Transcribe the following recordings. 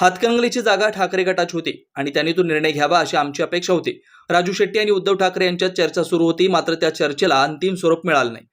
हातकणंगलीची जागा ठाकरे गटाची होती आणि त्यांनी तो निर्णय घ्यावा अशी आमची अपेक्षा होती. राजू शेट्टी आणि उद्धव ठाकरे यांच्यात चर्चा सुरू होती मात्र त्या चर्चेला अंतिम स्वरूप मिळालं नाही.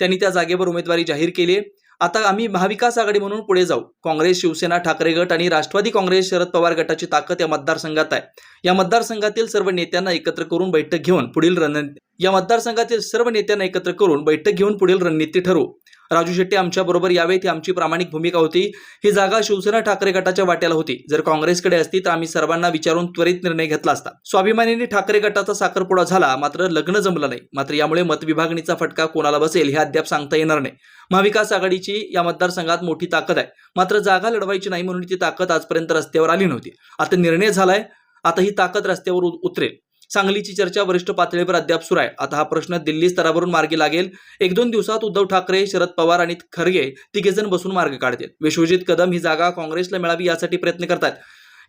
त्यांनी त्या जागेवर उमेदवारी जाहीर केली आता आम्ही महाविकास आघाडी म्हणून पुढे जाऊ. काँग्रेस शिवसेना ठाकरे गट आणि राष्ट्रवादी काँग्रेस शरद पवार गटाची ताकद या मतदारसंघात आहे. या मतदारसंघातील सर्व नेत्यांना एकत्र करून बैठक घेऊन पुढील रणनीती या मतदारसंघातील सर्व नेत्यांना एकत्र करून बैठक घेऊन पुढील रणनीती ठरवू. राजू शेट्टी आमच्या बरोबर यावेत. ही आमची प्रामाणिक भूमिका होती. ही जागा शिवसेना ठाकरे गटाच्या वाट्याला होती. जर काँग्रेसकडे असती तर आम्ही सर्वांना विचारून त्वरित निर्णय घेतला असता. स्वाभिमानीने ठाकरे गटाचा साखरपुडा झाला मात्र लग्न जमलं नाही. मात्र यामुळे मतविभागणीचा फटका कोणाला बसेल हे अद्याप सांगता येणार नाही. महाविकास आघाडीची या मतदारसंघात मोठी ताकद आहे. मात्र जागा लढवायची नाही म्हणून ती ताकद आजपर्यंत रस्त्यावर आली नव्हती. आता निर्णय झालाय. आता ही ताकद रस्त्यावर उ- उतरेल. सांगलीची चर्चा वरिष्ठ पातळीवर अद्याप सुरू आहे. आता हा प्रश्न दिल्ली स्तरावरून मार्गी लागेल. एक दोन दिवसात उद्धव ठाकरे शरद पवार आणि खरगे तिघेजण बसून मार्ग काढतील. विश्वजित कदम ही जागा काँग्रेसला मिळावी यासाठी प्रयत्न करतात.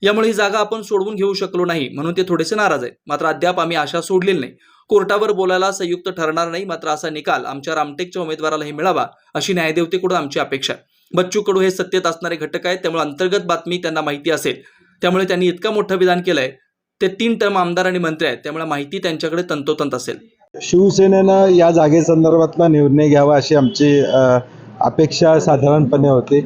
यामुळे ही जागा आपण सोडवून घेऊ शकलो नाही म्हणून ते थोडेसे नाराज आहेत. मात्र अद्याप आम्ही आशा सोडलेली नाही. कोर्टावर बोलायला संयुक्त ठरणार नाही मात्र असा निकाल आमच्या रामटेकच्या उमेदवारालाही मिळावा अशी न्यायदेवतेकडून आमची अपेक्षा आहे. बच्चू कडू हे सत्तेत असणारे घटक आहेत त्यामुळे अंतर्गत बातमी त्यांना माहिती असेल. त्यामुळे त्यांनी इतकं मोठं विधान केलंय ते तीन टर्म आमदार आणि मंत्री आहेत. त्यामुळे माहिती त्यांच्याकडे तंतोतंत असेल. शिवसेनेनं या जागेसंदर्भातला निर्णय घ्यावा अशी आमची अपेक्षा साधारणपणे होती.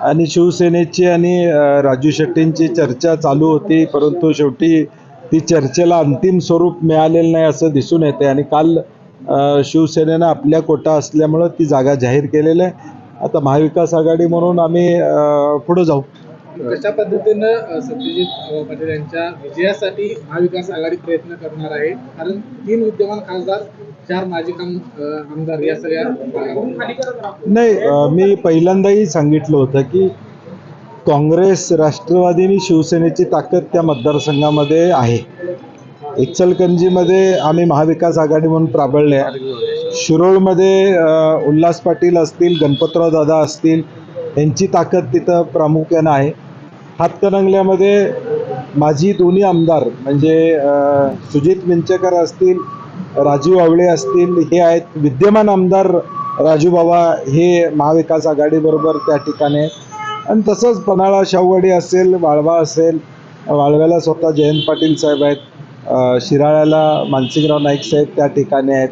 आणि शिवसेनेची आणि राजू शेट्टींची चर्चा चालू होती परंतु शेवटी ती चर्चेला अंतिम स्वरूप मिळालेलं नाही असं दिसून येते आणि काल शिवसेनेनं आपल्या कोटा असल्यामुळं ती जागा जाहीर केलेली आहे. आता महाविकास आघाडी म्हणून आम्ही पुढं जाऊ. कशा पद्धतीनं सत्यजित अ, पाटील यांच्या विजयासाठी महाविकास आघाडी प्रयत्न करणार आहे? कारण तीन विद्यमान खासदार चार माजी आमदार या सगळ्या नाही मी पहिल्यांदाही सांगितलं होतं की काँग्रेस राष्ट्रवादी आणि शिवसेनेची ताकद त्या मतदारसंघामध्ये आहे. इचलकंजीमध्ये आम्ही महाविकास आघाडी म्हणून प्राबळले शिरोळमध्ये उल्हास पाटील असतील गणपतराव दादा असतील यांची ताकद तिथं प्रामुख्यानं आहे. हातकणंगल्यामध्ये माझी दोन्ही आमदार म्हणजे सुजित विंचकर असतील राजीव आवळे असतील हे आहेत विद्यमान आमदार राजू बाबा हे महाविकास आघाडीबरोबर त्या ठिकाणी आणि तसंच पन्हाळा शाहूवाडी असेल वाळवा असेल वाळव्याला स्वतः जयंत पाटील साहेब आहेत शिराळ्याला मानसिंगराव नाईक साहेब त्या ठिकाणी आहेत.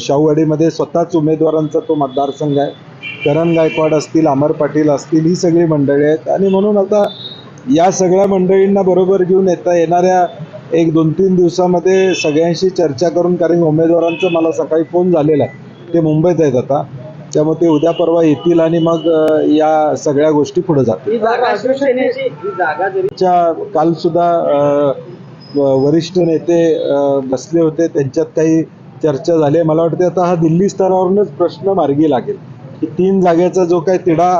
शाहूवाडीमध्ये स्वतःच उमेदवारांचा तो मतदारसंघ आहे. करण गायकवाड असतील अमर पाटील असतील ही सगळी मंडळी आहेत. आणि म्हणून आता या सगळ्या मंडळींना बरोबर घेऊन येता येणाऱ्या एक दोन तीन दिवसामध्ये सगळ्यांशी चर्चा करून कारण उमेदवारांचं मला सकाळी फोन झालेला आहे. ते मुंबईत आहेत आता. त्यामुळे ते उद्या परवा येतील आणि मग या सगळ्या गोष्टी पुढे जातील. काल सुद्धा वरिष्ठ नेते बसले होते. त्यांच्यात काही चर्चा झाली. मला वाटते आता हा दिल्ली स्तरावरूनच प्रश्न मार्गी लागेल. की तीन जागेचा जो काही तिढा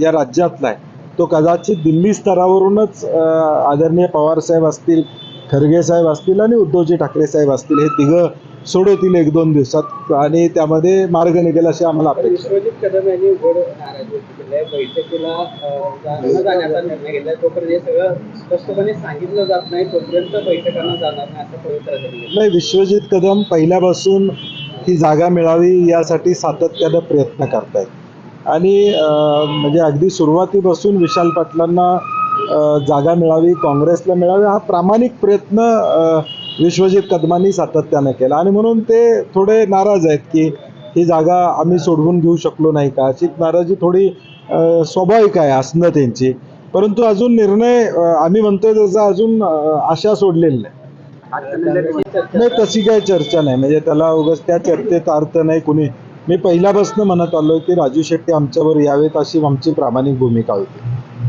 या राज्यातला आहे तो कदाचित दिल्ली स्तरावरूनच आदरणीय पवार साहेब असतील खरगे साहेब असतील आणि उद्धवजी ठाकरे साहेब असतील हे तिघं सोडवतील एक दोन दिवसात आणि त्यामध्ये मार्ग निघेल अशी आम्हाला अपेक्षा नाही विश्वजित कदम पहिल्यापासून ही जागा मिळावी यासाठी सातत्यानं प्रयत्न करतायत. आणि म्हणजे अगदी सुरुवातीपासून विशाल पाटलांना जागा मिळावी काँग्रेसला मिळावी हा प्रामाणिक प्रयत्न विश्वजित कदमांनी सातत्यानं केला. आणि म्हणून ते थोडे नाराज आहेत की ही जागा आम्ही सोडवून घेऊ शकलो नाही का? अशी नाराजी थोडी स्वाभाविक आहे असणं त्यांची. परंतु अजून निर्णय आम्ही म्हणतोय त्याचा अजून आशा सोडलेली नाही. नाही तशी काही चर्चा नाही. म्हणजे त्याला उगाच त्या चर्चेत अर्थ नाही कुणी. मी पहिल्यापासून म्हणत आलो की राजू शेट्टी आमच्यावर यावेत अशी आमची प्रामाणिक भूमिका होती.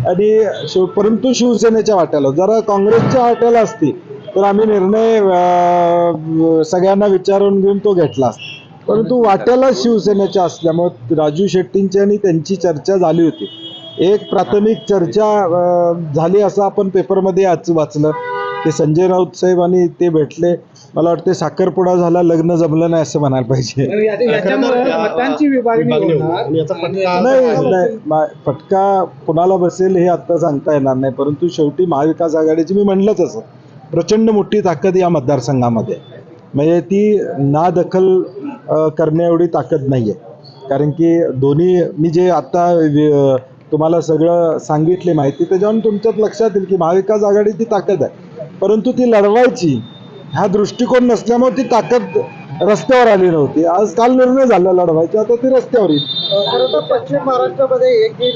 आणि शिव परंतु शिवसेनेच्या वाट्याला जरा काँग्रेसच्या वाट्याला असती तर आम्ही निर्णय सगळ्यांना विचारून घेऊन तो घेतला असता. परंतु वाट्याला शिवसेनेच्या असल्यामुळे राजू शेट्टींची आणि त्यांची चर्चा झाली होती. एक प्राथमिक चर्चा झाली असं आपण पेपरमध्ये आज वाचलं. ते संजय राऊत साहेब आणि ते भेटले. मला वाटते साखरपुडा झाला लग्न जमलं नाही असं म्हणायला पाहिजे. नाही फटका कुणाला बसेल हे आता सांगता येणार नाही. परंतु शेवटी महाविकास आघाडीची मी म्हणलंच असं. प्रचंड मोठी ताकद या मतदारसंघामध्ये. म्हणजे ती ना दखल करण्या एवढी ताकद नाही आहे कारण की दोन्ही मी जे आता तुम्हाला सगळं सांगितली माहिती त्याच्यावरून तुमच्यात लक्षात येईल की महाविकास आघाडीची ताकद आहे. परंतु ती लढवायची हा दृष्टिकोन नसल्यामुळे ती ताकद रस्त्यावर आली नव्हती. आज काल निर्णय झाला लढवायचा आता ती रस्त्यावर येईल. खरं तर पश्चिम महाराष्ट्रामध्ये एकही